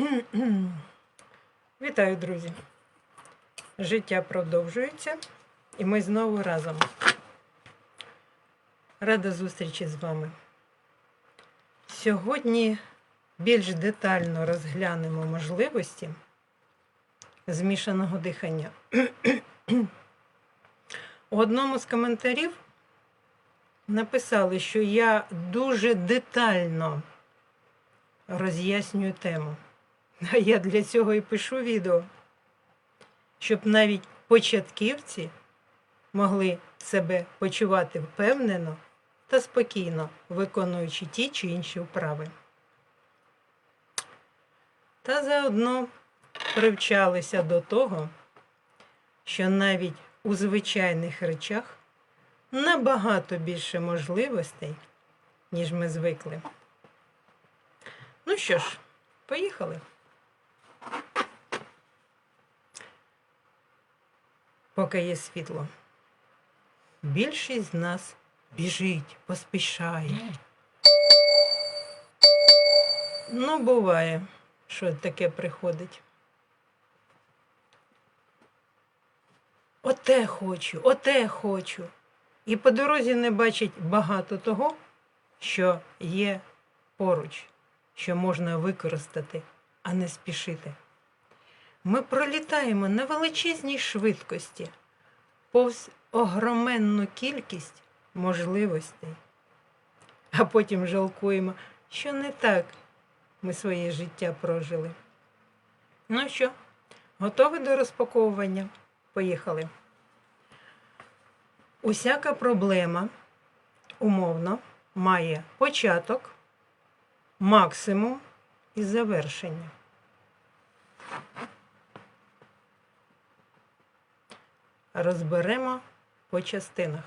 Вітаю, друзі! Життя продовжується, і ми знову разом. Рада зустрічі з вами. Сьогодні більш детально розглянемо можливості змішаного дихання. У одному з коментарів написали, що я дуже детально роз'яснюю тему. А я для цього і пишу відео, щоб навіть початківці могли себе почувати впевнено та спокійно, виконуючи ті чи інші вправи. Та заодно привчалися до того, що навіть у звичайних речах набагато більше можливостей, ніж ми звикли. Ну що ж, поїхали. Поки є світло. Більшість з нас біжить, поспішає. Ну, буває, що таке приходить. Оте хочу, оте хочу. І по дорозі не бачить багато того, що є поруч, що можна використати, а не спішити. Ми пролітаємо на величезній швидкості повз огроменну кількість можливостей, а потім жалкуємо, що не так ми своє життя прожили. Ну що, готові до розпаковування? Поїхали. Усяка проблема умовно має початок, максимум і завершення. Розберемо по частинах.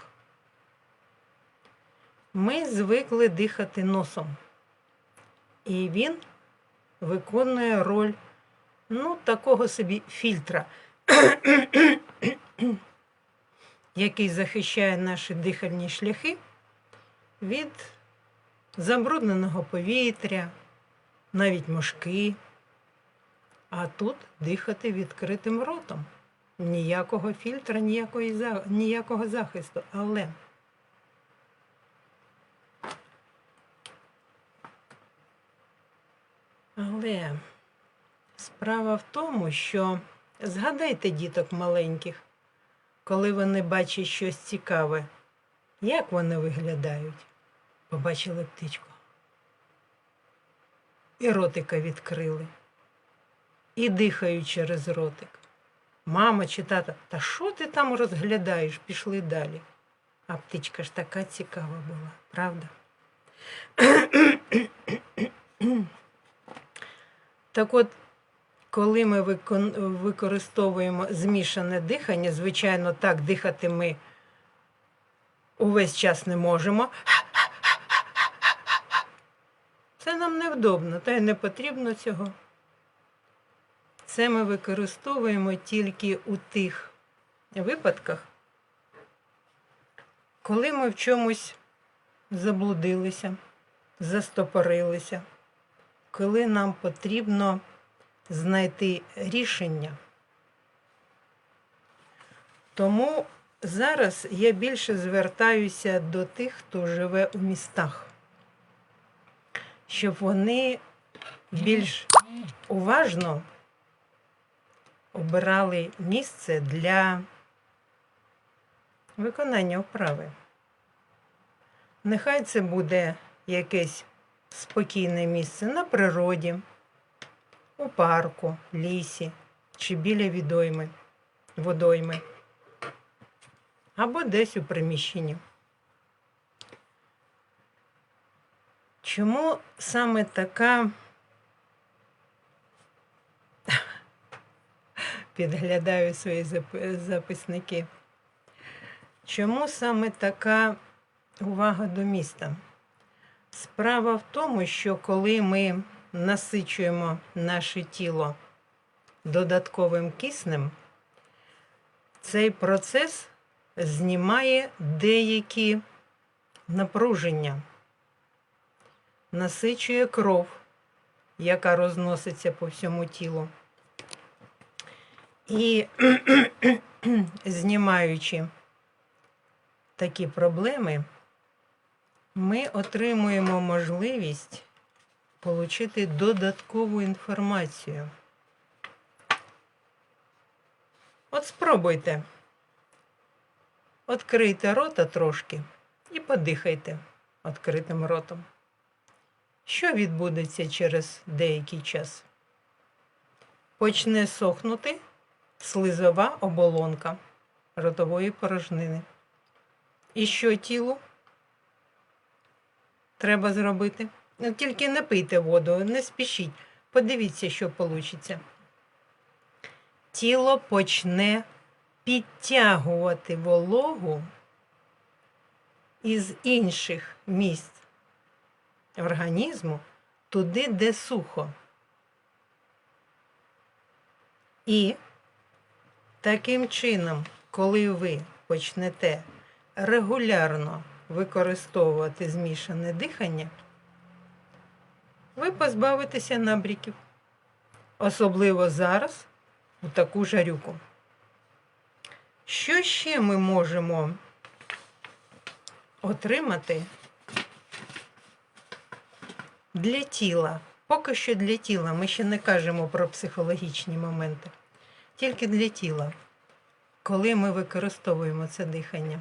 Ми звикли дихати носом, і він виконує роль ну, такого собі фільтра, який захищає наші дихальні шляхи від забрудненого повітря, навіть мошки. А тут дихати відкритим ротом. Ніякого фільтра, ніякої, ніякого захисту. Але Але справа в тому, що згадайте діток маленьких, коли вони бачать щось цікаве, як вони виглядають? Побачили птичку. І ротика відкрили, і дихають через ротик. Мама чи тата, та що ти там розглядаєш? Пішли далі. А птичка ж така цікава була, правда? Так от, коли ми використовуємо змішане дихання, звичайно, так дихати ми увесь час не можемо. Це нам невдобно, та й не потрібно цього. Це ми використовуємо тільки у тих випадках, коли ми в чомусь заблудилися, застопорилися, коли нам потрібно знайти рішення. Тому зараз я більше звертаюся до тих, хто живе у містах, щоб вони більш уважно обирали місце для виконання вправи. Нехай це буде якесь спокійне місце на природі, у парку, лісі чи біля відойми, водойми, або десь у приміщенні. Чому саме така підглядаю свої записники? Чому саме така увага до міста? Справа в тому, що коли ми насичуємо наше тіло додатковим киснем, цей процес знімає деякі напруження, насичує кров яка розноситься по всьому тілу. І знімаючи такі проблеми, ми отримуємо можливість отримати додаткову інформацію. От спробуйте. Открийте рота трошки і подихайте відкритим ротом. Що відбудеться через деякий час? Почне сохнути слизова оболонка ротової порожнини. І що тілу треба зробити? Ну, тільки не пийте воду, не спішіть. Подивіться, що вийде. Тіло почне підтягувати вологу із інших місць організму туди, де сухо. І таким чином, коли ви почнете регулярно використовувати змішане дихання, ви позбавитеся набріків, особливо зараз у таку жарюку. Що ще ми можемо отримати для тіла? Поки що для тіла. Ми ще не кажемо про психологічні моменти. Тільки для тіла, коли ми використовуємо це дихання.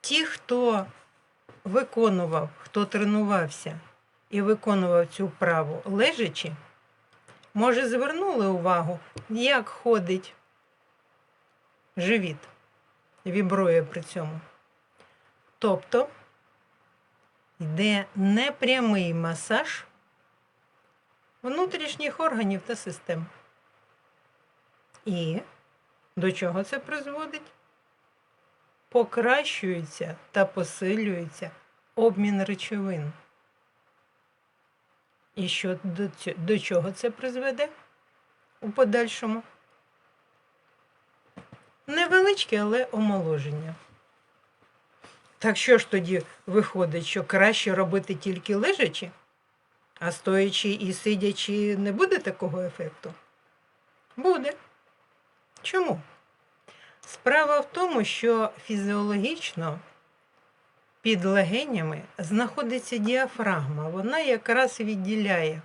Ті, хто виконував, хто тренувався і виконував цю вправу лежачи, може, звернули увагу, як ходить живіт, вібрує при цьому. Тобто йде непрямий масаж внутрішніх органів та систем. І до чого це призводить? Покращується та посилюється обмін речовин. І що до, чого це призведе у подальшому? Невеличке, але омоложення. Так що ж тоді виходить, що краще робити тільки лежачи, а стоячи і сидячи не буде такого ефекту? Буде. Чому? Справа в тому, що фізіологічно під легенями знаходиться діафрагма. Вона якраз відділяє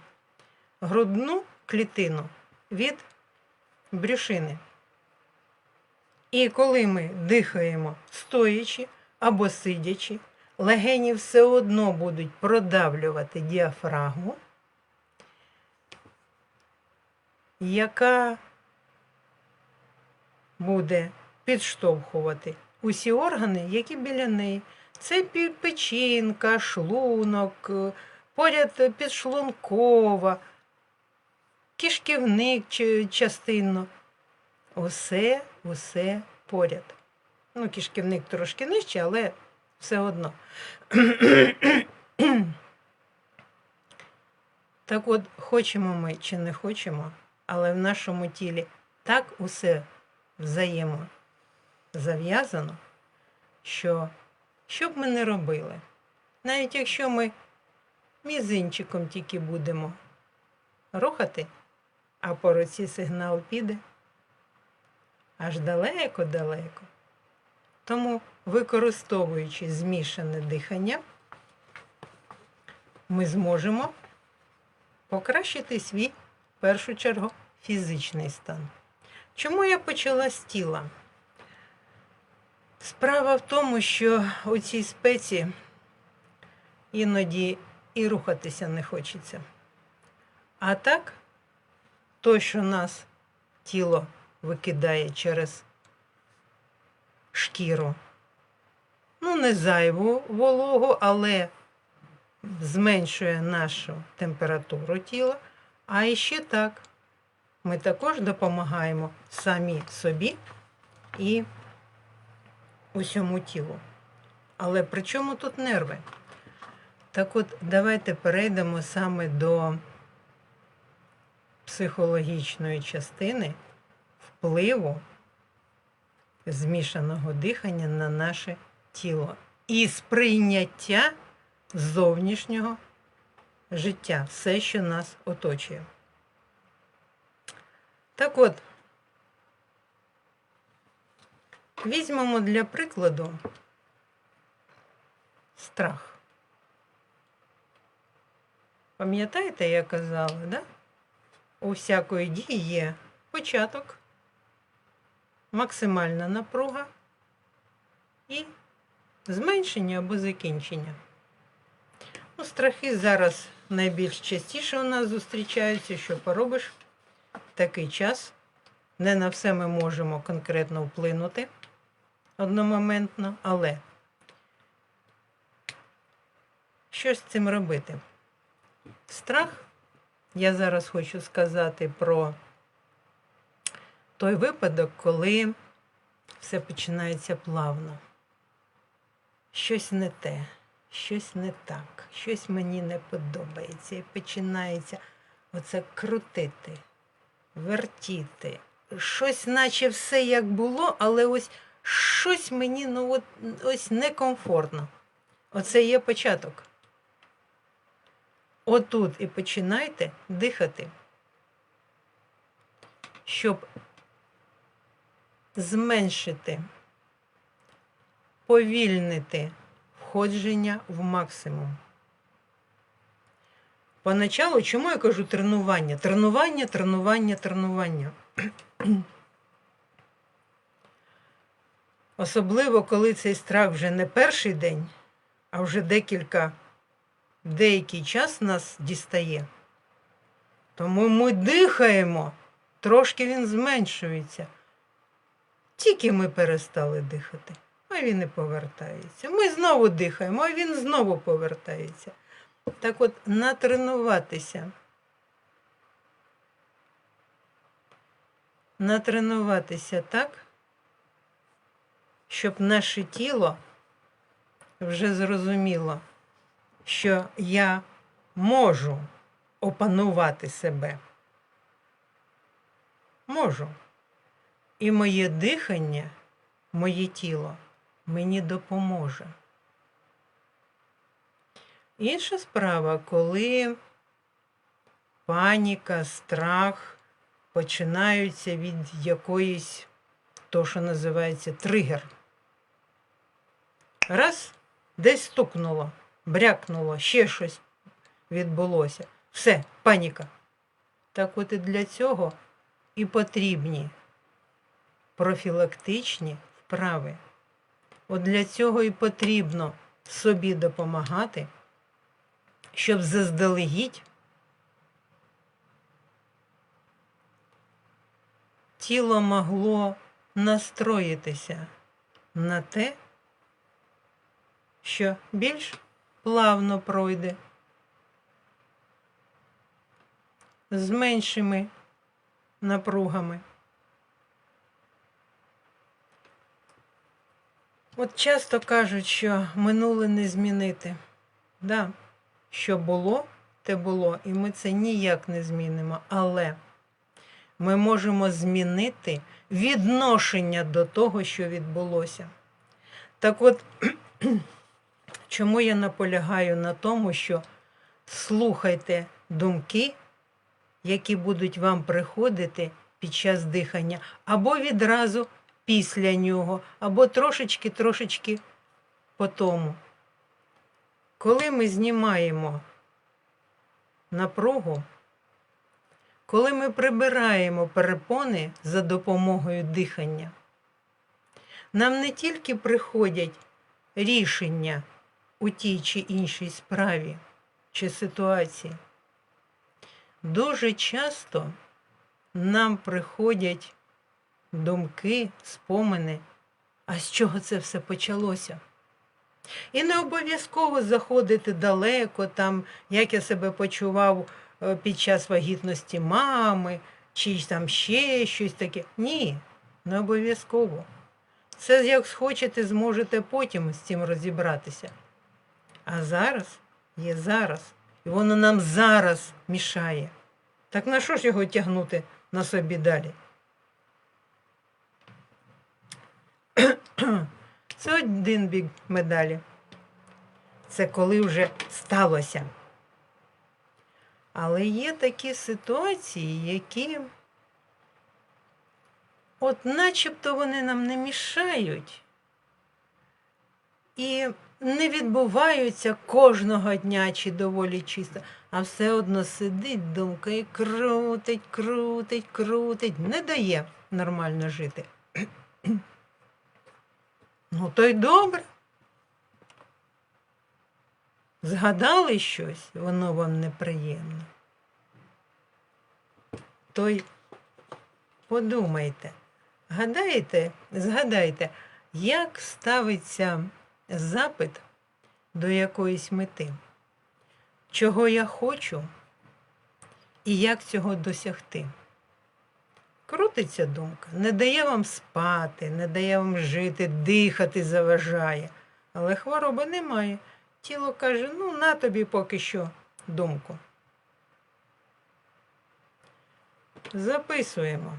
грудну клітину від брюшини. І коли ми дихаємо стоячи або сидячи, легені все одно будуть продавлювати діафрагму, яка буде підштовхувати усі органи, які біля неї. Це печінка, шлунок, поряд підшлункова, кишківник частинно. Усе, усе поряд. Ну, кишківник трошки нижче, але все одно. Так от, хочемо ми чи не хочемо, але в нашому тілі так усе взаємозав'язано, що що б ми не робили, навіть якщо ми мізинчиком тільки будемо рухати, а по руці сигнал піде аж далеко-далеко. Тому, використовуючи змішане дихання, ми зможемо покращити свій, в першу чергу, фізичний стан. Чому я почала з тіла? Справа в тому, що у цій спеці іноді і рухатися не хочеться. А так, то, що нас тіло викидає через шкіру, ну, не зайву вологу, але зменшує нашу температуру тіла. А іще так, ми також допомагаємо самі собі і усьому тілу. Але при чому тут нерви? Так от, давайте перейдемо саме до психологічної частини впливу змішаного дихання на наше тіло і сприйняття зовнішнього життя, все, що нас оточує. Так от, візьмемо для прикладу страх. Пам'ятаєте, я казала, да? У всякої дії є початок, максимальна напруга і зменшення або закінчення. Ну, страхи зараз найбільш частіше у нас зустрічаються, що поробиш такий час. Не на все ми можемо конкретно вплинути одномоментно, але що з цим робити? Страх, я зараз хочу сказати про той випадок, коли все починається плавно. Щось не те, щось не так, щось мені не подобається. І починається оце крутити, вертіти. Щось, наче все як було, але ось щось мені ну, от, ось некомфортно. Оце є початок. Отут і починайте дихати, щоб зменшити, повільнити входження в максимум. Поначалу, чому я кажу тренування? Тренування, тренування, тренування. Особливо, коли цей страх вже не перший день, а вже декілька, деякий час нас дістає. Тому ми дихаємо, трошки він зменшується. Тільки ми перестали дихати, а він і повертається. Ми знову дихаємо, а він знову повертається. Так от натренуватися. Натренуватися так, щоб наше тіло вже зрозуміло, що я можу опанувати себе. Можу. І моє дихання, моє тіло мені допоможе. Інша справа, коли паніка, страх починаються від якоїсь, то, що називається тригер. Раз, десь стукнуло, брякнуло, ще щось відбулося. Все, паніка. Так от і для цього і потрібні профілактичні вправи. От для цього і потрібно собі допомагати, щоб заздалегідь тіло могло настроїтися на те, що більш плавно пройде, з меншими напругами. От часто кажуть, що минуле не змінити. Да, що було, те було, і ми це ніяк не змінимо. Але ми можемо змінити відношення до того, що відбулося. Так от, чому я наполягаю на тому, що слухайте думки, які будуть вам приходити під час дихання, або відразу після нього, або трошечки-трошечки по тому. Коли ми знімаємо напругу, коли ми прибираємо перепони за допомогою дихання, нам не тільки приходять рішення у тій чи іншій справі чи ситуації, дуже часто нам приходять думки, спомини, а з чого це все почалося? І не обов'язково заходити далеко, там, як я себе почував е, під час вагітності мами, чи там ще щось таке. Ні, не обов'язково. Це як схочете, зможете потім з цим розібратися. А зараз є зараз. І воно нам зараз мішає. Так на що ж його тягнути на собі далі? Це один бік медалі. Це коли вже сталося. Але є такі ситуації, які, от начебто вони нам не мішають і не відбуваються кожного дня чи доволі чисто, а все одно сидить думка і крутить, крутить, крутить, не дає нормально жити. Ну, то й добре. Згадали щось, воно вам неприємне. То й подумайте, гадаєте, згадайте, як ставиться запит до якоїсь мети, чого я хочу і як цього досягти. Крутиться думка, не дає вам спати, не дає вам жити, дихати заважає. Але хвороби немає. Тіло каже, ну на тобі поки що думку. Записуємо.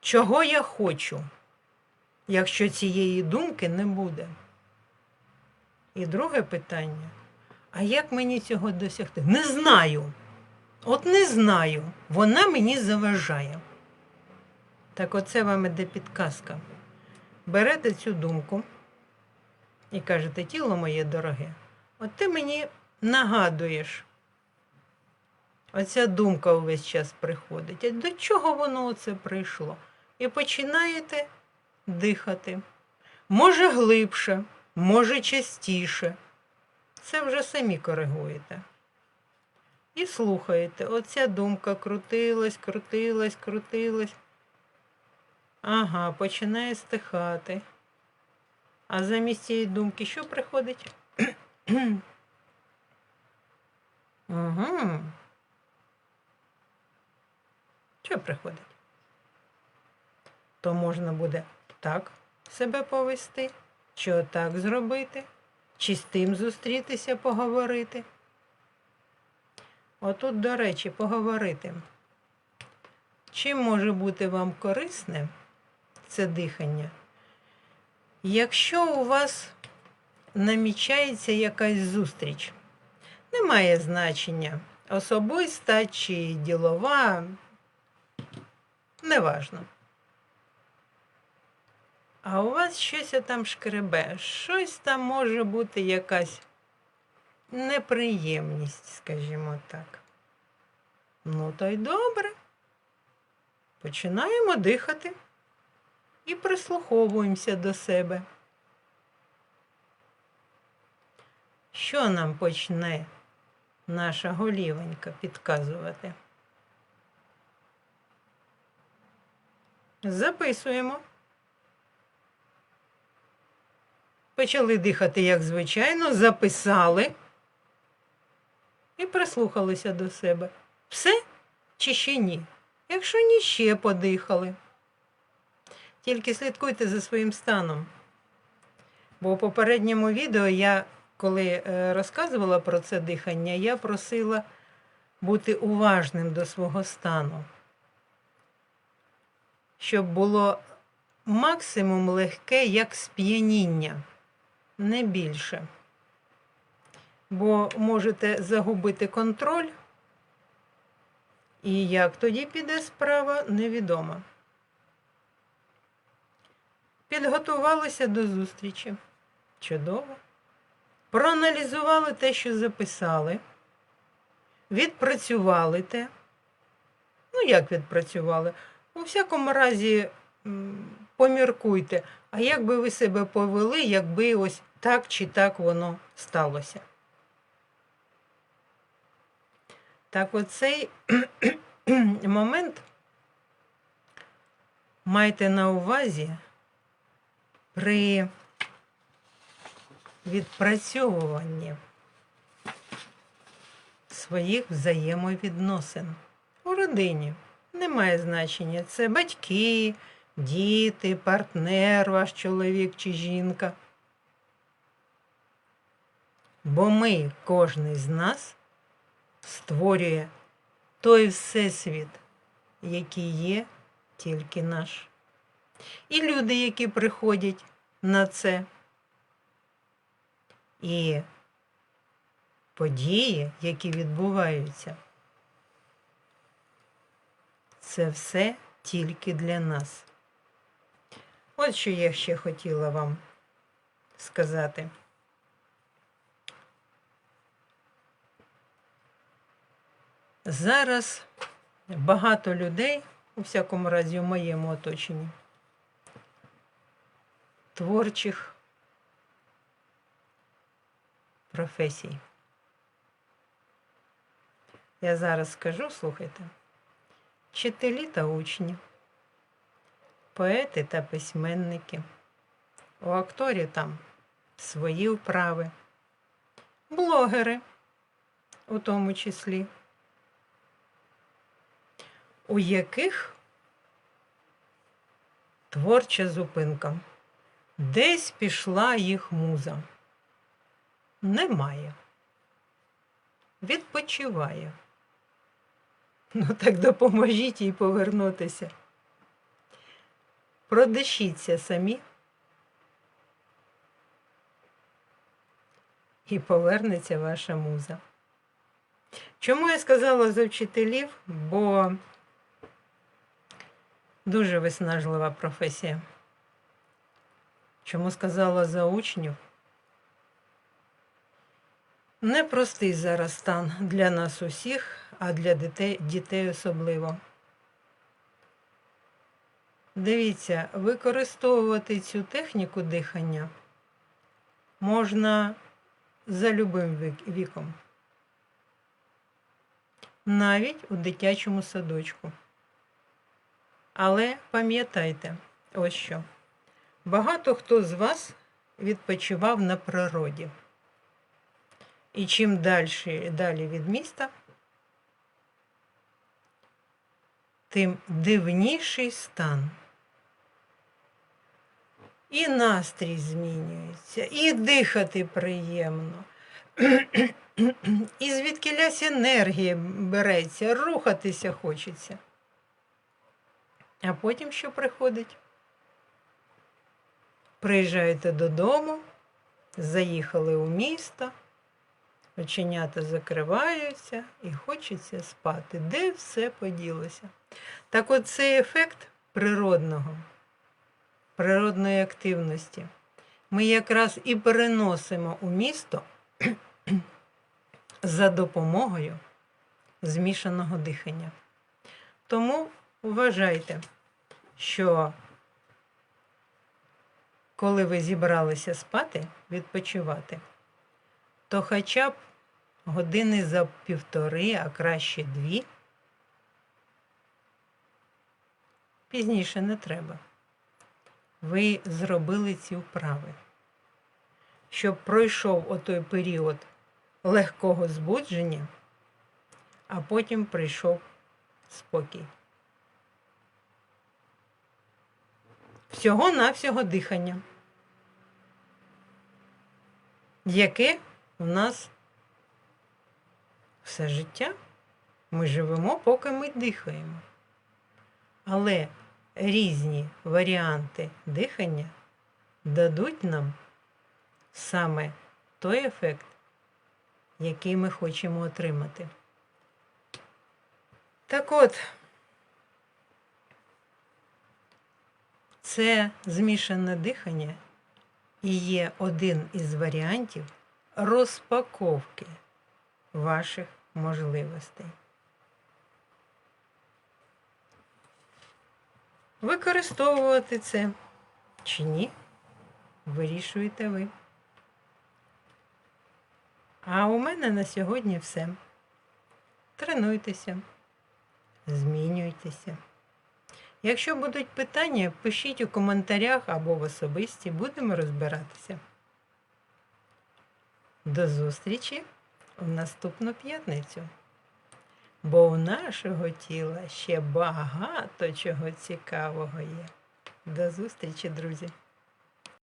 Чого я хочу, якщо цієї думки не буде? І друге питання: а як мені цього досягти? Не знаю. От не знаю. Вона мені заважає. Так оце вам іде підказка. Берете цю думку і кажете, тіло моє дороге, от ти мені нагадуєш. Оця думка увесь час приходить. А до чого воно оце прийшло? І починаєте дихати. Може глибше, може частіше. Це вже самі коригуєте. І слухаєте, оця думка крутилась, крутилась, крутилась. Ага, починає стихати. А замість цієї думки що приходить? угу. Що приходить? То можна буде так себе повести, чи отак зробити, чи з тим зустрітися, поговорити. Отут, до речі, поговорити. Чим може бути вам корисне це дихання? Якщо у вас намічається якась зустріч, немає значення особиста чи ділова, неважно. А у вас щось там шкребе, щось там може бути якась неприємність, скажімо так. Ну, то й добре. Починаємо дихати і прислуховуємося до себе. Що нам почне наша голівонька підказувати? Записуємо. Почали дихати, як звичайно, записали і прислухалися до себе. Все чи ще ні? Якщо ні, ще подихали. Тільки слідкуйте за своїм станом. Бо у попередньому відео я, коли е, розказувала про це дихання, я просила бути уважним до свого стану, щоб було максимум легке, як сп'яніння, не більше. Бо можете загубити контроль, і як тоді піде справа, невідомо. Підготувалися до зустрічі. Чудово. Проаналізували те, що записали, відпрацювали те. Ну, як відпрацювали? У всякому разі, поміркуйте, а як би ви себе повели, якби ось так чи так воно сталося. Так оцей момент майте на увазі при відпрацьовуванні своїх взаємовідносин у родині. Немає значення. Це батьки, діти, партнер, ваш чоловік чи жінка. Бо ми, кожний з нас, створює той всесвіт, який є тільки наш. І люди, які приходять на це. І події, які відбуваються. Це все тільки для нас. От що я ще хотіла вам сказати. Зараз багато людей, у всякому разі, в моєму оточенні, творчих професій. Я зараз скажу, слухайте, вчителі та учні, поети та письменники, у акторів там свої вправи, блогери у тому числі, у яких творча зупинка. Десь пішла їх муза. Немає. Відпочиває. Ну так допоможіть їй повернутися. Продишіться самі. І повернеться ваша муза. Чому я сказала за вчителів? Бо дуже виснажлива професія. Чому сказала за учнів? Непростий зараз стан для нас усіх, а для дітей, дітей особливо. Дивіться, використовувати цю техніку дихання можна за любим віком, навіть у дитячому садочку. Але пам'ятайте, ось що. Багато хто з вас відпочивав на природі. І чим далі, далі від міста, тим дивніший стан. І настрій змінюється, і дихати приємно. І звідкилясь енергія береться, рухатися хочеться. А потім що приходить? Приїжджаєте додому, заїхали у місто, оченята закриваються і хочеться спати. Де все поділося? Так от цей ефект природного, природної активності ми якраз і переносимо у місто за допомогою змішаного дихання. Тому вважайте, що коли ви зібралися спати, відпочивати, то хоча б години за півтори, а краще дві, пізніше не треба. Ви зробили ці вправи, щоб пройшов отой період легкого збудження, а потім прийшов спокій. Всього-навсього дихання, яке у нас все життя. Ми живемо, поки ми дихаємо. Але різні варіанти дихання дадуть нам саме той ефект, який ми хочемо отримати. Так от, це змішане дихання і є один із варіантів розпаковки ваших можливостей. Використовувати це чи ні, вирішуєте ви. А у мене на сьогодні все. Тренуйтеся, змінюйтеся. Якщо будуть питання, пишіть у коментарях або в особисті, будемо розбиратися. До зустрічі в наступну п'ятницю. Бо у нашого тіла ще багато чого цікавого є. До зустрічі, друзі!